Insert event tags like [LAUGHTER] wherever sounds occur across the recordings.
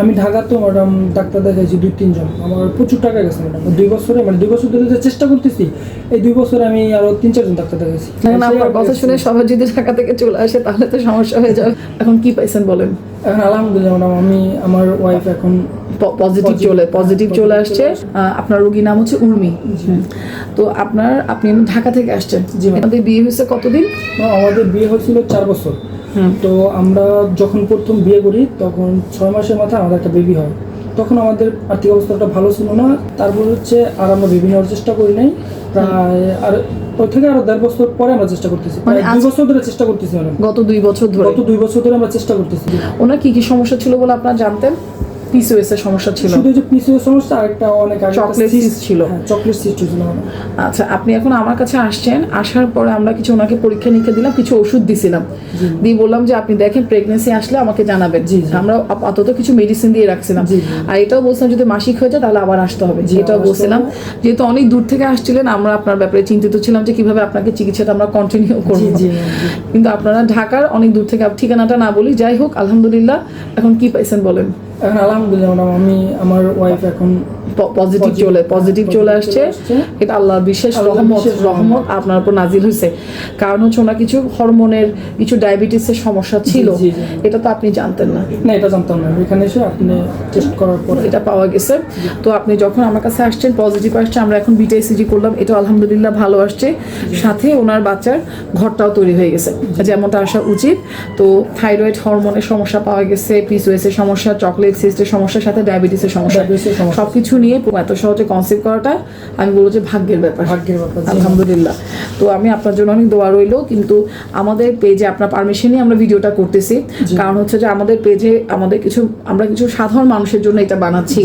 আমি ঢাকাতে madam doctor দেখাইছি দুই তিনজন। আমার প্রচুর টাকা গেছে ম্যাডাম দুই বছরে মানে দুই বছর ধরে চেষ্টা করতেছি এই দুই বছরে আমি আরও তিন চারজন ডাক্তার দেখাইছি। এখন আপনার কথা শুনে সবাই যদি ঢাকা থেকে চলে আসে তাহলে তো সমস্যা হয়ে যাবে। এখন কি পাইছেন বলেন? এখন আলহামদুলিল্লাহ ম্যাডাম আমি আমার ওয়াইফ এখন পজিটিভ চলে পজিটিভ চলে আসছে। আপনার রোগীর নাম হচ্ছে উর্মি। তো আপনার আপনি ঢাকা থেকে আসছেন। জি, আমাদের বিয়ে হয়েছে কতদিন? আমাদের বিয়ে হয়েছিল চার বছর। তো আমরা যখন প্রথম বিয়ে করি তখন ছয় মাসের মাথায় আমাদের একটা বেবি হয়। তখন আমাদের আর্থিক অবস্থাটা ভালো ছিল না। তারপর হচ্ছে আর আমরা বেবি নেওয়ার চেষ্টা করি নাই। প্রায় আর ওই থেকে আরও দেড় বছর পরে আমরা চেষ্টা করতেছি। মানে দুই বছর ধরে চেষ্টা করতেছি গত দুই বছর ধরে? গত দুই বছর ধরে আমরা চেষ্টা করতেছি। ওনার কি কি সমস্যা ছিল বলে আপনার জানতেন? পিসিওএস এর সমস্যা ছিল। শুধু যে পিসিও সমস্যা অনেক একটা Chocolate cyst- cyst ছিল। হ্যাঁ চকলেট সিস্ট ছিল আচ্ছা আপনি এখন আমার কাছে আসছেন আসার পরে আমরা কিছু ওনাকে পরীক্ষা নিরীক্ষা দিলাম কিছু ওষুধ দিছিলাম। দিয়ে বললাম যে আপনি দেখেন প্রেগনেন্সি আসলে আমাকে জানাবেন। আমরা আপাতত কিছু মেডিসিন দিয়ে রাখছিলাম। আর এটাও বলছিলাম যদি মাসিক হয়ে যায় তাহলে আবার আসতে হবে। এটাও বলছিলাম। যেহেতু অনেক দূর থেকে আসছিলেন আমরা আপনার ব্যাপারে চিন্তিত ছিলাম যে কীভাবে আপনাকে চিকিৎসাটা আমরা কন্টিনিউ করব। কিন্তু আপনারা ঢাকার অনেক দূর থেকে ঠিকানাটা না বলি যাই হোক আলহামদুলিল্লাহ এখন কি পাইছেন বলেন? এখন আলহামদুলিল্লাহ ম্যাডাম আমি আমার ওয়াইফ এখন পজিটিভ চলে পজিটিভ চলে আসছে। এটা আল্লাহর বিশেষ রহমত রহমত। আপনার উপর নাজিল হয়েছে। কারণ হচ্ছে ওনার কিছু হরমোনের কিছু ডায়াবেটিসের সমস্যা ছিল। এটা তো আপনি জানতেন না। না এটা জানতাম না। এখানে এসে আপনি টেস্ট করার পরে। এটা পাওয়া গেছে। তো আপনি যখন আমার কাছে আসছেন পজিটিভ আসছে আমরা এখন বিটাইসিজি করলাম। এটা আলহামদুলিল্লাহ ভালো আসছে। সাথে ওনার বাচ্চার ঘরটাও তৈরি হয়ে গেছে। যেমনটা আসা উচিত। তো থাইরয়েড হরমোনের সমস্যা পাওয়া গেছে পিসওএস এর সমস্যা চকলেট সিস্টের সমস্যার সাথে ডায়াবেটিসের সমস্যা। সবকিছু নিয়ে এত সহজে কনসেপ্ট করাটা আমি বলব যে ভাগ্যের ব্যাপার। ভাগ্যের ব্যাপার আলহামদুলিল্লাহ। তো আমি আপনার জন্য অনেক দোয়া রইল কিন্তু আমাদের পেজে আপনার পারমিশনই আমরা ভিডিওটা করতেছি। কারণ হচ্ছে যে আমাদের পেজে আমাদের কিছু আমরা কিছু সাধারণ মানুষের জন্য এটা বানাচ্ছি।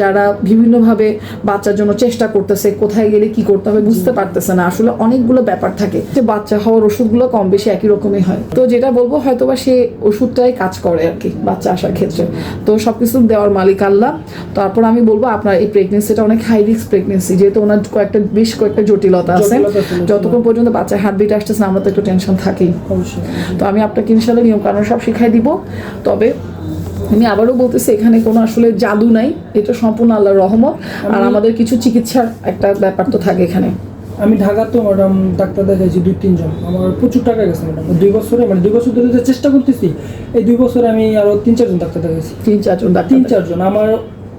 যারা বিভিন্নভাবে বাচ্চার জন্য চেষ্টা করতেছে কোথায় গেলে কি করতে হবে বুঝতে পারতেছে না। আসলে অনেকগুলো ব্যাপার থাকে। যে বাচ্চা হওয়ার ওষুধগুলো কম বেশি একই রকমই হয়। তো যেটা বলব হয়তো বা সে ওষুধটাই কাজ করে আর কি বাচ্চা আসার ক্ষেত্রে। তো সবকিছু দেওয়ার মালিক আল্লাহ। তারপর আমি বলব আপনার এই প্রেগনেন্সিটা অনেক হাই রিস্ক প্রেগনেন্সি যেহেতু ওনার কয়েকটা বেশ কয়েকটা জটিলতা আছে। যতক্ষণ পর্যন্ত বাচ্চার হার্টবিট আসতেছে না, আমরা তো একটু টেনশন থাকেই। তো আমি আপনাকে ইনশাল্লাহ নিয়ম কানুন সব শিখাই দিব। তবে আমি আবারও বলতেছি এখানে কোনো আসলে জাদু নাই এটা সম্পূর্ণ আল্লাহর রহমত। আর আমাদের কিছু চিকিৎসার একটা ব্যাপার তো থাকে এখানে। আমি ঢাকাতেও ম্যাডাম ডাক্তার দেখাইছি দুই তিনজন। আমার প্রচুর টাকা গেছে ম্যাডাম দুই বছরে মানে দুই বছর ধরে যে চেষ্টা করতেছি এই দুই বছরে আমি আরও তিন চারজন ডাক্তার দেখাইছি। তিন চারজন তিন চারজন। আমার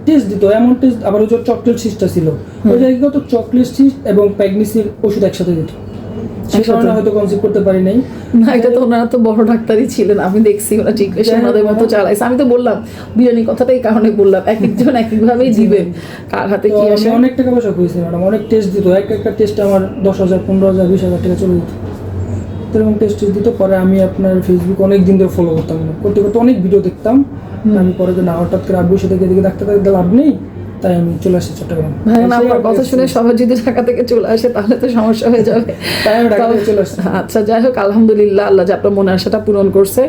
টেস্ট দিত এমন টেস্ট আবার ওই চকলেট সিস্টটা ছিল। ওই জায়গায় তো চকলেট সিস্ট এবং প্যাগনেসির ওষুধ একসাথে দিত। সে কারণে হয়তো কনসিভ করতে পারি নাই। না এটা তো ওনারা তো বড় ডাক্তারই ছিলেন আমি দেখছি ওরা চিকিৎসা যাই ওনাদের মতো চালাইছে। আমি তো বললাম বিরিয়ানি কথাটা এই কারণে বললাম এক [LAUGHS] একজন এক একভাবেই দিবেন কার হাতে কি আসে? অনেক টাকা পয়সা করেছি ম্যাডাম অনেক টেস্ট দিত এক একটা টেস্টে আমার দশ হাজার পনেরো হাজার বিশ হাজার টাকা চলে যেত। তো এরকম টেস্ট দিত পরে আমি আপনার ফেসবুক অনেক দিন ধরে ফলো করতাম করতে করতে অনেক ভিডিও দেখতাম আমি পরে যে না হঠাৎ করে আব্বুর সাথে দেখতে লাভ নেই তাই আমি চলে আসি চট্টগ্রাম। ভাই কথা শুনে সবাই যদি ঢাকা থেকে চলে আসে তাহলে তো সমস্যা হয়ে যাবে। তাই আমি ঢাকা থেকে চলে আসছি। আচ্ছা যাই হোক আলহামদুলিল্লাহ আল্লাহ যে আপনার মনে আশাটা পূরণ করছে।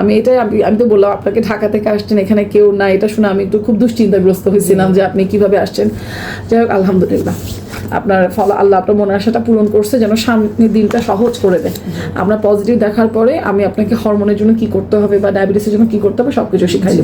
আমি এটাই আমি তো বললাম আপনাকে ঢাকা থেকে আসছেন এখানে কেউ না এটা শুনে আমি একটু খুব দুশ্চিন্তাগ্রস্ত হয়েছিলাম যে আপনি কীভাবে আসছেন। যাই হোক আলহামদুলিল্লাহ। আপনার ফল আল্লাহ আপনার মনে আশাটা পূরণ করছে যেন সামনের দিনটা সহজ করে দেয়। আপনার পজিটিভ দেখার পরে আমি আপনাকে হরমোনের জন্য কি করতে হবে বা ডায়াবেটিসের জন্য কি করতে হবে সবকিছু শিখাই